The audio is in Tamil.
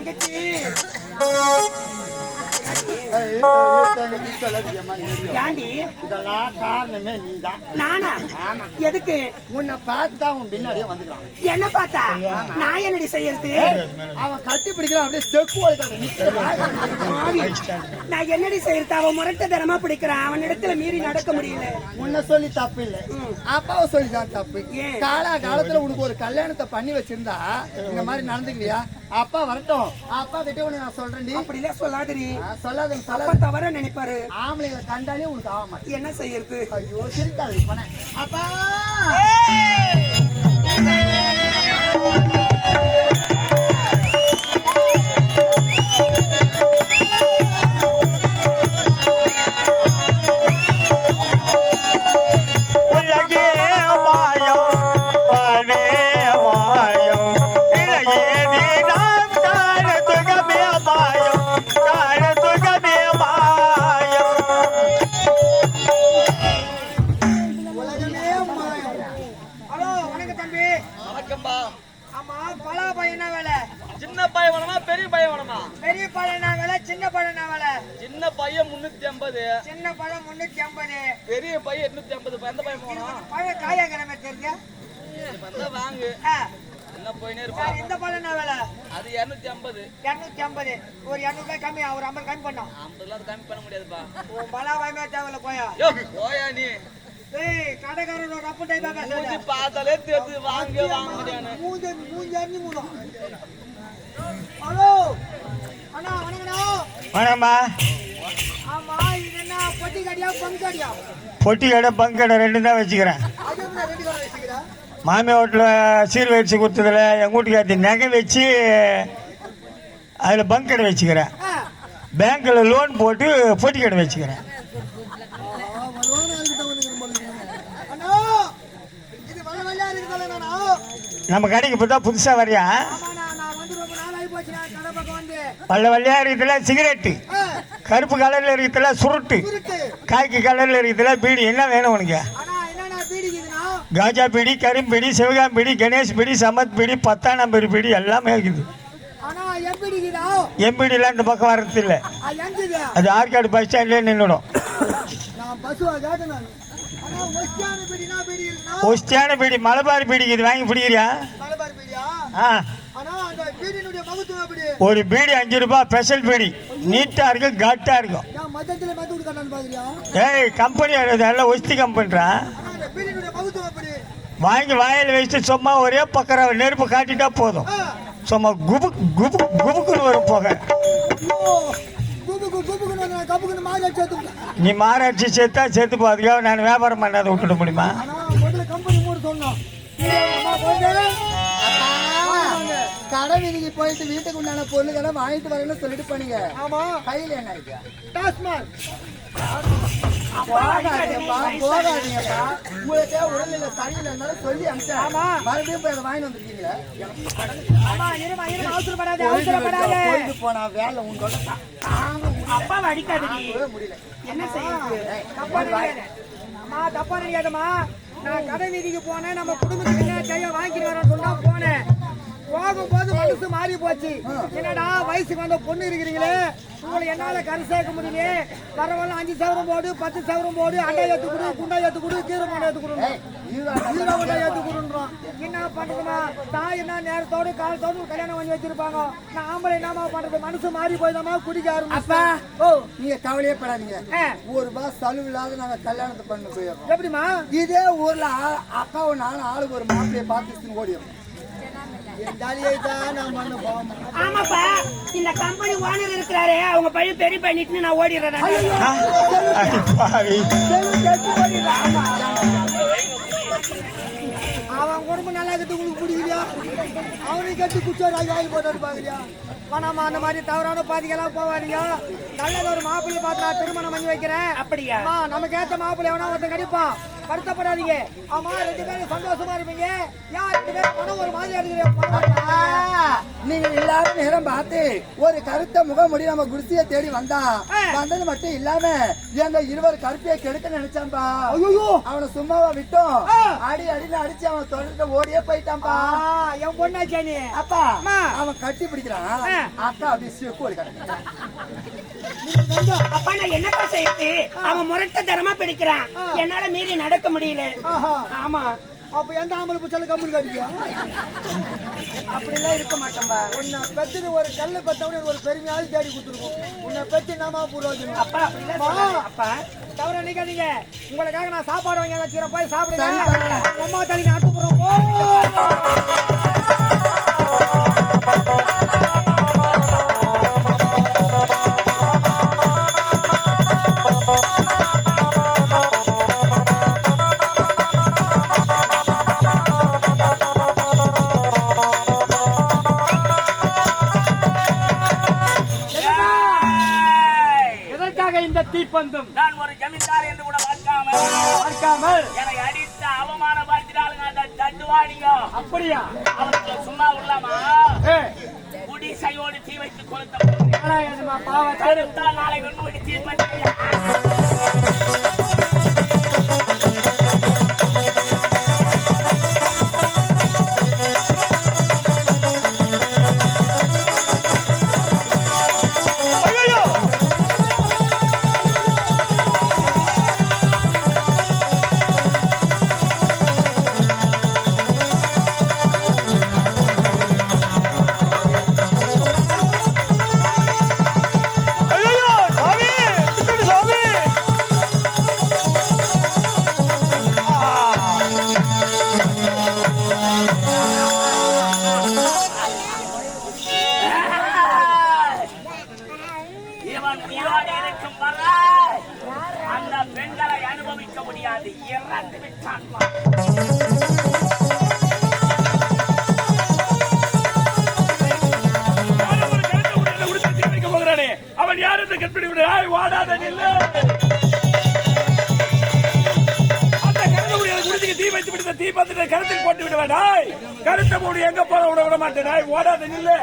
தங்கச்சி ஏண்டி? இதெல்லாம் காரணமே நீதான் நானா? எதுக்கு? உன்னை பார்த்து தான் உன் பின்னாடியே வந்துக்கிறான் என்ன பார்த்தா? நான் என்னடி செய்யறது? அவன் கட்டி பிடிக்கிறான் அப்படியே ஆவி. நான் என்னடி செய்யறது? அவன் முரட்ட தரமா பிடிக்கிறான் அவன் இடத்துல மீறி நடக்க முடியல. உன்னை சொல்லி தப்பு இல்ல. அப்பாவை சொல்லி தான் தப்பு? காலா காலத்துல உனக்கு ஒரு கல்யாணத்தை பண்ணி வச்சிருந்தா இந்த மாதிரி நடந்துக்குவியா அப்பா வரட்டும். அப்பா கிட்ட உன்னை நான் சொல்றேன்டி. அப்படிலாம் சொல்லாதடி. நான் சொல்லாத அப்ப சொல்லாத. தவற நினைப்பாரு. ஆம்பளைங்களை கண்டாலே உனக்கு மாட்டேன் என்ன செய்யறது? ஐயோ சிரிக்காது அப்பா! ஐம்பது சின்ன பழம் முன்னூத்தி ஐம்பது. பெரிய பையன் எட்நூத்தி ஐம்பது. எந்த பையன் போகணும் பழம் காயாக்கிழமை தெரிஞ்சா? வாங்கு. என்ன போயினே இருப்பான். இந்த பழம் என்ன வேலை? அது இருநூத்தி ஐம்பது. இரநூத்தி ஐம்பது. ஒரு இரநூறு ரூபாய் கம்மி ஒரு ஐம்பது கம்மி பண்ணோம். ஐம்பதுல அது கம்மி பண்ண முடியாதுப்பா. உன் பலா வாய்மே தேவையில்ல போயா. போயா நீ. ஏய் கடைக்காரன் ஒரு ரப்பு டைப்பா பேசுறது பார்த்தாலே வாங்க வாங்க முடியாது மூஞ்ச ஹலோ. அண்ணா வணக்கண்ணா வணக்கம்மா. ஆமா. பொட்டி கடை பங்கு கடை ரெண்டு தான் வச்சுக்கிறேன். அது எப்படி ரெண்டு கடை வச்சுக்கிறா? மாமி வீட்டில் சீர் வச்சு கொடுத்ததுல எங்கள் வீட்டுக்காரத்தி நகை வச்சு அதில் பங்க் கடை வச்சுக்கிறேன். பேங்க்கில் லோன் போட்டு பொட்டி கடை வச்சுக்கிறேன். நம்ம கடைக்கு இப்போ தான் புதுசாக வரியா? பல்ல வழியாக இருக்கிறதுல சிகரெட்டு. கருப்பு கலரில் இருக்கிறதுல சுருட்டு. காய்க்கு கலரில் இருக்கிறதுல பீடி. என்ன வேணும் உனக்கு? காஜா பீடி கரும்பீடி சிவகாம் பீடி கணேஷ் பீடி சமத் பீடி பத்தாம் நம்பர் பீடி எல்லாமே இருக்குது. எம்பீடிலாம் இந்த பக்கம் வர்றது இல்லை அது ஆற்காடு பஸ் ஸ்டாண்ட்லேயே நின்றுடும் பீடினா பீடி மலபார் பீடிக்கு இது வாங்கி பிடிக்கிறியா ஆ. ஒரு பீடி அஞ்சு ரூபாய் ஸ்பெஷல் பீடி. நீட்டாக இருக்கும் கட்டாக இருக்கும். மதத்துல மத்து கொடுக்கணும்னு பாக்குறியா ஏய் கம்பெனி எல்லாம் ஒஸ்தி கம்பெனிடா. வாங்கி வாயில் வச்சுட்டு சும்மா ஒரே பக்கம் நெருப்பு காட்டிட்டா போதும். சும்மா குபு குபு குபுக்குன்னு வரும் போக. நீ மாராட்சி சேர்த்தா சேர்த்து போதுக்காக நான் வியாபாரம் பண்ணாத விட்டுட முடியுமா? கடை வீதிக்கு போயிட்டு வீட்டுக்கு உண்டான பொருள்களை வாங்கிட்டு வரேன்னு சொல்லிட்டு போனீங்க. ஆமா. கையில என்ன இருக்கு? டாஸ்மாக். போகாதீங்கப்பா போகாதீங்கப்பா. உங்களுக்கே உடல்நிலை சொல்லி அனுப்பிச்சேன். ஆமா. மறுபடியும் போய் அதை வாங்கி வந்திருக்கீங்களே? அம்மா இருமா இருமா அவசரப்படாத அவசரப்படாத. போயிட்டு போனா வேலை உங்களோட அப்பாவை அடிக்காதடி தாங்கவே முடியல. என்ன செய்யுது தப்பா நினைக்காத. அம்மா தப்பா நினைக்காதம்மா. நான் கடை வீதிக்கு போனேன் நம்ம குடும்பத்துக்கு என்ன கைய வாங்கிட்டு வரேன் சொன்னா போனேன். போகும்போது மனசு மாறி போச்சு. என்னடா வயசுக்கு வந்த பொண்ணு இருக்கிறீங்களே? உங்களை என்னால கரை சேர்க்க முடியல பரவாயில்ல அஞ்சு சவரம் போடு பத்து சவரம் போடு அண்டை ஏத்து கொடு குண்டா ஏத்து கொடு கீரை மாடை ஏத்து கொடு ஹீரோ உண்டை ஏத்து கொடுன்றோம். என்ன பண்றதுமா தாய் என்ன நேரத்தோடு காலத்தோடு கல்யாணம் பண்ணி வச்சிருப்பாங்க. நான் ஆம்பளை என்னமா பண்றது? மனசு மாறி போய்தாமா குடிக்க ஓ. நீங்க கவலையே படாதீங்க. ஒரு ரூபாய் செலவு இல்லாத நாங்க கல்யாணத்தை பண்ண போயிடுறோம். எப்படிமா இதே ஊர்ல அக்காவும் நானும் ஆளுக்கு ஒரு மாப்பிளைய பார்த்து ஓடிடும் ஜாலியை தான் நான் பண்ண போவோம் ஆமாப்பா இந்த கம்பெனி ஓனர் இருக்கிறாரு அவங்க பழி பெரிய பண்ணிட்டு நான் ஓடிடுறேன். அவன் குடும்பம் நல்லா கட்டு உங்களுக்கு பிடிக்கலையா? அவனை கட்டி குச்சோடு ஆகி ஆகி போட்டு பாக்குறியா வேணாமா அந்த மாதிரி தவறான பாதிக்கெல்லாம் போவாதீங்க நல்லது ஒரு மாப்பிள்ளை பார்த்து நான் திருமணம் பண்ணி வைக்கிறேன். அப்படியா? நமக்கு ஏத்த மாப்பிள்ளை எவனா ஒருத்தன் கிடைப்பான். வருத்தப்படாதீங்க. ஆமா ரெண்டு பேரும் சந்தோஷமா இருப்பீங்க. யார் பணம் ஒரு மாதிரி எடுக்கிறீங்க நீங்க இல்லாத நேரம் பார்த்து ஒரு கருத்த முகமுடி நம்ம குடிசையை தேடி வந்தா. வந்தது மட்டும் இல்லாம எங்க இருவர் கருத்தையை கெடுக்க நினைச்சான்பா. ஐயோ அவனை சும்மாவா விட்டோம். அடி அடின்னு அடிச்சு அவன் தொடர்ந்து ஓடியே போயிட்டான்பா. என் பொண்ணாச்சே நீ. அப்பா. அவன் கட்டி பிடிக்கிறான். அக்கா அப்படியே சிக்கு ஒரு அப்பா நான் என்னப்பா செய்யுது அவன் முரட்ட தரமா பிடிக்கிறான் என்னால மீறி நடக்க முடியல. ஆமா. அப்ப எந்த ஆம்பளை புச்சாலும் கம்முனு கடிக்க அப்படிலாம் இருக்க மாட்டேன்பா. உன்னை பெத்துட்டு ஒரு கல்ல பெத்தவனே ஒரு பெருமையாவது தேடி கொடுத்துருக்கும் உன்னை பெத்து நாம பூர்வஜனம் அப்பா அப்படிலாம் அப்பா. தவிர நிக்காதீங்க. உங்களுக்காக நான் சாப்பாடு வாங்கி வச்சுக்கிறேன் போய் சாப்பிடுங்க. அம்மா தண்ணி நாட்டு போறோம் தீப்பந்தம். நான் ஒரு ஜமீன்தார் என்று கூட பார்க்காமல் பார்க்காமல் என்னை அடித்து அவமானப்படுத்தினாலுங்க அந்த தட்டுவாடிங்க. அப்படியா? அவருக்கு சும்மா உள்ளமா? குடிசையோடு தீ வைத்து கொளுத்த நாராயணமா பாவத்தை தடுத்தால் நாளை ஒன்று தீ அவன் யார் என்று கற்பிடி விடாய் வாடாத நில்லு. அந்த கருத்தை முடியாத தீ வைத்து விடுத்த தீ பத்திர கருத்தில் போட்டு விடுவாடாய் கருத்தை மூடி எங்க போற விட விட மாட்டேன். ஓடாத நில்லு.